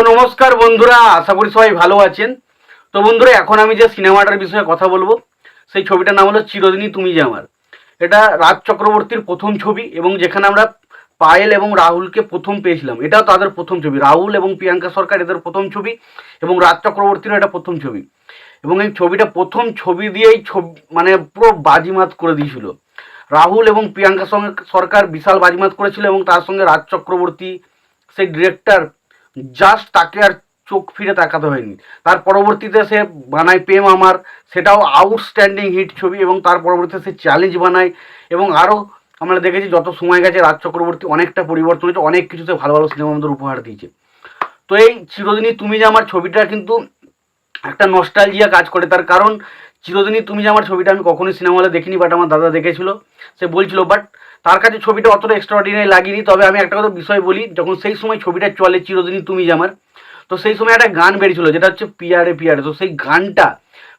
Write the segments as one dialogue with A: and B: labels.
A: তো নমস্কার বন্ধুরা, আশা করি সবাই ভালো আছেন। তো বন্ধুরা, এখন আমি যে সিনেমাটার বিষয়ে কথা বলব, সেই ছবিটার নাম হলো চিরদিনই তুমি যে আমার। এটা রাজ চক্রবর্তীর প্রথম ছবি এবং যেখানে আমরা পায়েল এবং রাহুলকে প্রথম পেয়েছিলাম। এটাও তাদের প্রথম ছবি। রাহুল এবং প্রিয়াঙ্কা সরকার এদের প্রথম ছবি এবং রাজ চক্রবর্তীরও এটা প্রথম ছবি। এবং এই ছবিটা প্রথম ছবি দিয়েই ছবি মানে পুরো বাজিমাত করে দিয়েছিল। রাহুল এবং প্রিয়াঙ্কা সরকার বিশাল বাজিমাত করেছিল এবং তার সঙ্গে রাজ চক্রবর্তী, সেই ডিরেক্টর জাস্ট তাকে আর চোখ ফিরে তাকাতে হয়নি। তার পরবর্তীতে সে বানায় প্রেম আমার, সেটাও আউটস্ট্যান্ডিং হিট ছবি এবং তার পরবর্তীতে সে চ্যালেঞ্জ বানায় এবং আরও আমরা দেখেছি যত সময় গেছে, রাজ চক্রবর্তী অনেকটা পরিবর্তন হয়েছে, অনেক কিছুতে ভালো ভালো সিনেমা আমাদের উপহার দিয়েছে। তো এই চিরদিনই তুমি যে আমার ছবিটা কিন্তু একটা নস্টালজিয়া কাজ করে। তার কারণ, চিরদিনই তুমি যে আমার ছবিটা আমি কখনোই সিনেমা হলে দেখিনি বাট আমার দাদা দেখেছিল। সে বলছিল বাট তার কাছে ছবিটা অতটা এক্সট্রাঅর্ডিনারি লাগেনি। তবে আমি একটা কথা বিষয় বলি, যখন সেই সময় ছবিটা চলে, চিরদিনই তুমি যে আমার, তো সেই সময় একটা গান বেরিয়েছিল, যেটা হচ্ছে পিয়ারে পিয়ারে। তো সেই গানটা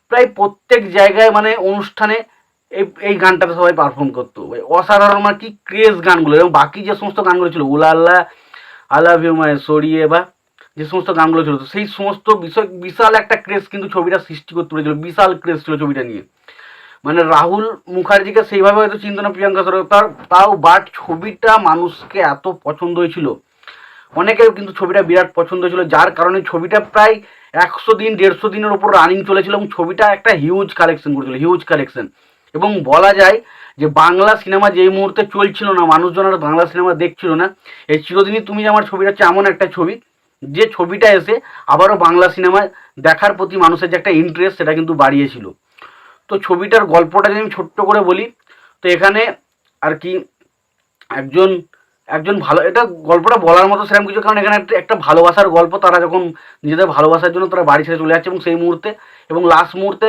A: প্রায় প্রত্যেক জায়গায় মানে অনুষ্ঠানে এই এই গানটাতে সবাই পারফর্ম করতো। অসাধারণ মানে কি ক্রেজ গানগুলো, এবং বাকি যে সমস্ত গানগুলো ছিল উলা আল্লাহ আই লাভ ইউ মাই সরিয়ে বা যে সমস্ত গানগুলো ছিল। তো সেই সমস্ত বিষয়, বিশাল একটা ক্রেজ কিন্তু ছবিটা সৃষ্টি করতে পেরেছিল, বিশাল ক্রেজ ছিল ছবিটা নিয়ে। মানে রাহুল মুখার্জিকে সেইভাবে হয়তো চিন্ত না প্রিয়াঙ্কা তার, তাও বাট ছবিটা মানুষকে এত পছন্দ হয়েছিল। অনেকের কিন্তু ছবিটা বিরাট পছন্দ হয়েছিল, যার কারণে ছবিটা প্রায় একশো দিন, দেড়শো দিনের ওপর রানিং চলেছিল এবং ছবিটা একটা হিউজ কালেকশন করেছিল হিউজ কালেকশন এবং বলা যায় যে বাংলা সিনেমা যেই মুহূর্তে চলছিল না, মানুষজন আর বাংলা সিনেমা দেখছিল না, এই চিরদিনই তুমি আমার ছবিটা হচ্ছে এমন একটা ছবি। যে ছবিটা এসে আবারও বাংলা সিনেমায় দেখার প্রতি মানুষের যে একটা ইন্টারেস্ট সেটা কিন্তু বাড়িয়েছিল। তো ছবিটার গল্পটা যদি আমি ছোট্ট করে বলি, তো এখানে আর কি একজন একজন ভালো, এটা গল্পটা বলার মতো সেরকম কিছু, কারণ এখানে একটা ভালোবাসার গল্প, তারা যখন নিজেদের ভালোবাসার জন্য তারা বাড়ি ছেড়ে চলে যাচ্ছে এবং সেই মুহূর্তে, এবং লাস্ট মুহূর্তে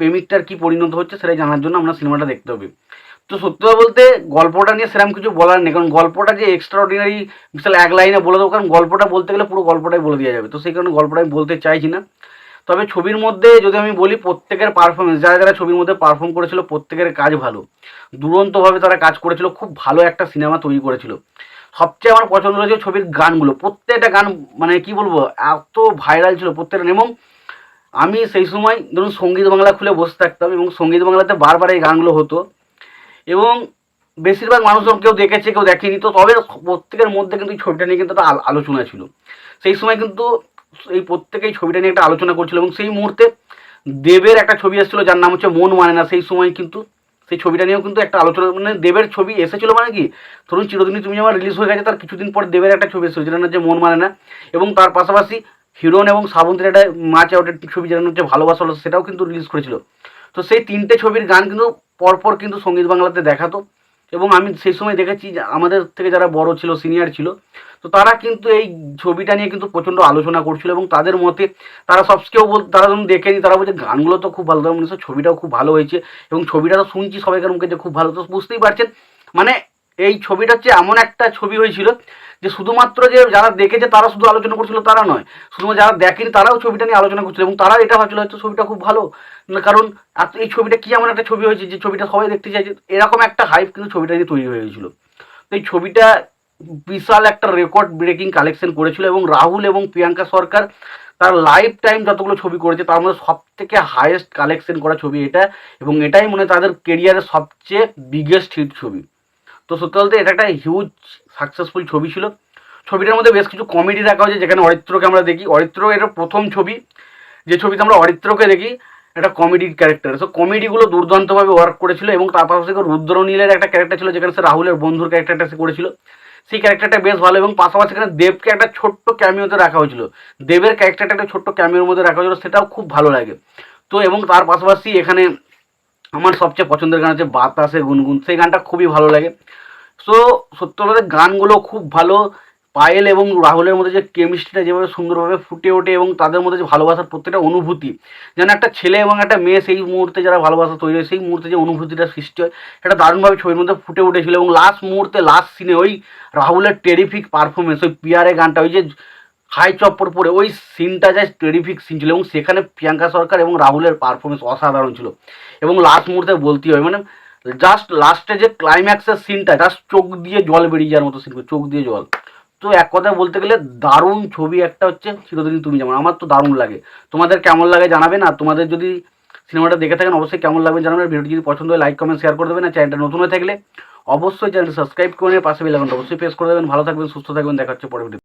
A: প্রেমিকটার কী পরিণত হচ্ছে সেটাই জানার জন্য আমরা সিনেমাটা দেখতে হবে। তো সত্যি কথা বলতে গল্পটা নিয়ে সেরকম কিছু বলার নেই, কারণ গল্পটা যে এক্সট্রা অর্ডিনারি বিশাল এক লাইনে বলে দেবো, কারণ গল্পটা বলতে গেলে পুরো গল্পটাই বলে দেওয়া যাবে। তো সেই কারণে গল্পটা আমি বলতে চাইছি না। তবে ছবির মধ্যে যদি আমি বলি প্রত্যেকের পারফরমেন্স যারা যারা ছবির মধ্যে পারফর্ম করেছিল, প্রত্যেকের কাজ ভালো। দুরন্তভাবে তারা কাজ করেছিল, খুব ভালো একটা সিনেমা তৈরি করেছিল। সবচেয়ে আমার পছন্দ হয়েছে ছবির গানগুলো, প্রত্যেকটা গান মানে কি বলব, এত ভাইরাল ছিল প্রত্যেকটা। এবং আমি সেই সময় ধরুন সংগীত বাংলা খুলে বসে থাকতাম, এবং সংগীত বাংলাতে বারবার এই গানগুলো হতো। এবং বেশিরভাগ মানুষজন কেউ দেখেছে, কেউ দেখেনি। তো তবে প্রত্যেকের মধ্যে কিন্তু এই ছবিটা নিয়ে কিন্তু একটা আলোচনা ছিল। সেই সময় কিন্তু এই প্রত্যেকেই ছবিটা নিয়ে একটা আলোচনা করছিল এবং সেই মুহূর্তে দেবের একটা ছবি এসেছিল যার নাম হচ্ছে মন মানে না। সেই সময় কিন্তু সেই ছবিটা নিয়েও কিন্তু একটা আলোচনা মানে দেবের ছবি এসেছিল মানে কি? ধরুন, চিরদিনই তুমি আমার রিলিজ হয়ে গেছে, তার কিছুদিন পর দেবের একটা ছবি এসেছিল, যেটা হচ্ছে মন মানে না। এবং তার পাশাপাশি হিরোন এবং শ্রাবন্তীর একটা মাছ আউটের ছবি যেটা হচ্ছে ভালোবাসা হলো, সেটাও কিন্তু রিলিজ করেছিল। তো সেই তিনটে ছবির গান কিন্তু পরপর কিন্তু সংগীত বাংলাতে দেখাতো। এবং আমি সেই সময় দেখেছি যে আমাদের থেকে যারা বড় ছিল সিনিয়র ছিল, তো তারা কিন্তু এই ছবিটা নিয়ে কিন্তু প্রচণ্ড আলোচনা করছিল এবং তাদের মতে তারা সব কেউ বল, তারা যখন দেখেনি তারা বলছে গানগুলো তো খুব ভালো মনে হচ্ছে ছবিটাও খুব ভালো হয়েছে এবং ছবিটা তো শুনছি সবাইকার মুখে যে খুব ভালো, তো বুঝতেই পারছেন। মানে এই ছবিটা হচ্ছে এমন একটা ছবি হয়েছিল যে শুধুমাত্র যে যারা দেখেছে তারা শুধু আলোচনা করছিল তারা নয়, শুধুমাত্র যারা দেখেনি তারাও ছবিটা নিয়ে আলোচনা করছিল এবং তারা এটা ভাবছিল হয়তো ছবিটা খুব ভালো। কারণ এই ছবিটা কি এমন একটা ছবি হয়েছে যে ছবিটা সবাই দেখতে চাইছে? এরকম একটা হাইপ কিন্তু ছবিটা নিয়ে তৈরি হয়েছিল। তো এই ছবিটা বিশাল একটা রেকর্ড ব্রেকিং কালেকশন করেছিল এবং রাহুল এবং প্রিয়াঙ্কা সরকার তার লাইফ টাইম যতগুলো ছবি করেছে, তার মধ্যে সব থেকে হায়েস্ট কালেকশন করা ছবি এটা এবং এটাই মনে হয় তাদের কেরিয়ারের সবচেয়ে বিগেস্ট হিট ছবি। তো সত্যি বলতে এটা একটা হিউজ সাকসেসফুল ছবি ছিল। ছবিটার মধ্যে বেশ কিছু কমেডি রাখা হয়েছে, যেখানে অরিত্রকে আমরা দেখি। অরিত্র এটা প্রথম ছবি, যে ছবিতে আমরা অরিত্রকে দেখি, একটা কমেডির ক্যারেক্টার সো কমেডিগুলো দুর্দান্তভাবে ওয়ার্ক করেছিল এবং তার পাশাপাশি রুদ্রনীলের একটা ক্যারেক্টার ছিল, যেখানে সে রাহুলের বন্ধুর ক্যারেক্টারটা সে করেছিল। সেই ক্যারেক্টারটা বেশ ভালো এবং পাশাপাশি এখানে দেবকে একটা ছোট্ট ক্যামিওতে রাখা হয়েছিল। দেবের ক্যারেক্টারটা একটা ছোট্ট ক্যামিওর মধ্যে রাখা হয়েছিল, সেটাও খুব ভালো লাগে। তো, এবং তার পাশাপাশি এখানে আমার সবচেয়ে পছন্দের গান হচ্ছে বাতাসে গুনগুন। সেই গানটা খুবই ভালো লাগে। সো সত্য বলতে গানগুলো খুব ভালো। পায়েল এবং রাহুলের মধ্যে যে কেমিস্ট্রিটা যেভাবে সুন্দরভাবে ফুটে ওঠে এবং তাদের মধ্যে যে ভালোবাসার প্রত্যেকটা অনুভূতি। যেন একটা ছেলে এবং একটা মেয়ে সেই মুহূর্তে যারা ভালোবাসা তৈরি হয়, সেই মুহূর্তে যে অনুভূতিটা সৃষ্টি হয়, সেটা দারুণভাবে ছবির মধ্যে ফুটে উঠেছিল এবং লাস্ট মুহূর্তে লাস্ট সিনে ওই রাহুলের টেরিফিক পারফরমেন্স ওই পিয়ারে গানটা, ওই যে হাই চপ্পর পরে ওই সিনটা যায় টেরিফিক সিন ছিল এবং সেখানে প্রিয়াঙ্কা সরকার এবং রাহুলের পারফরমেন্স অসাধারণ ছিল। এবং লাস্ট মুহূর্তে বলতেই হয় মানে জাস্ট লাস্টে যে ক্লাইম্যাক্সের সিনটা জাস্ট চোখ দিয়ে জল বেরিয়ে যাওয়ার মতো সিন চোখ দিয়ে জল। তো এক কথায় বলতে গেলে দারুণ ছবি একটা হচ্ছে চিরদিনই তুমি যেমন, আমার তো দারুণ লাগে। তোমাদের কেমন লাগে জানাবে না তোমাদের যদি সিনেমাটা দেখে থাকেন, অবশ্যই কেমন লাগবে জানাবেন। আর ভিডিওটি যদি পছন্দ হয় লাইক কমেন্ট শেয়ার করে দেবেন, আর চ্যানেলটা নতুন হয়ে থাকলে অবশ্যই চ্যানেলটি সাবস্ক্রাইব করে পাশে বেলাকনটা অবশ্যই প্রেস করে দেবেন। ভালো থাকবেন, সুস্থ থাকবেন, দেখা হচ্ছে পরে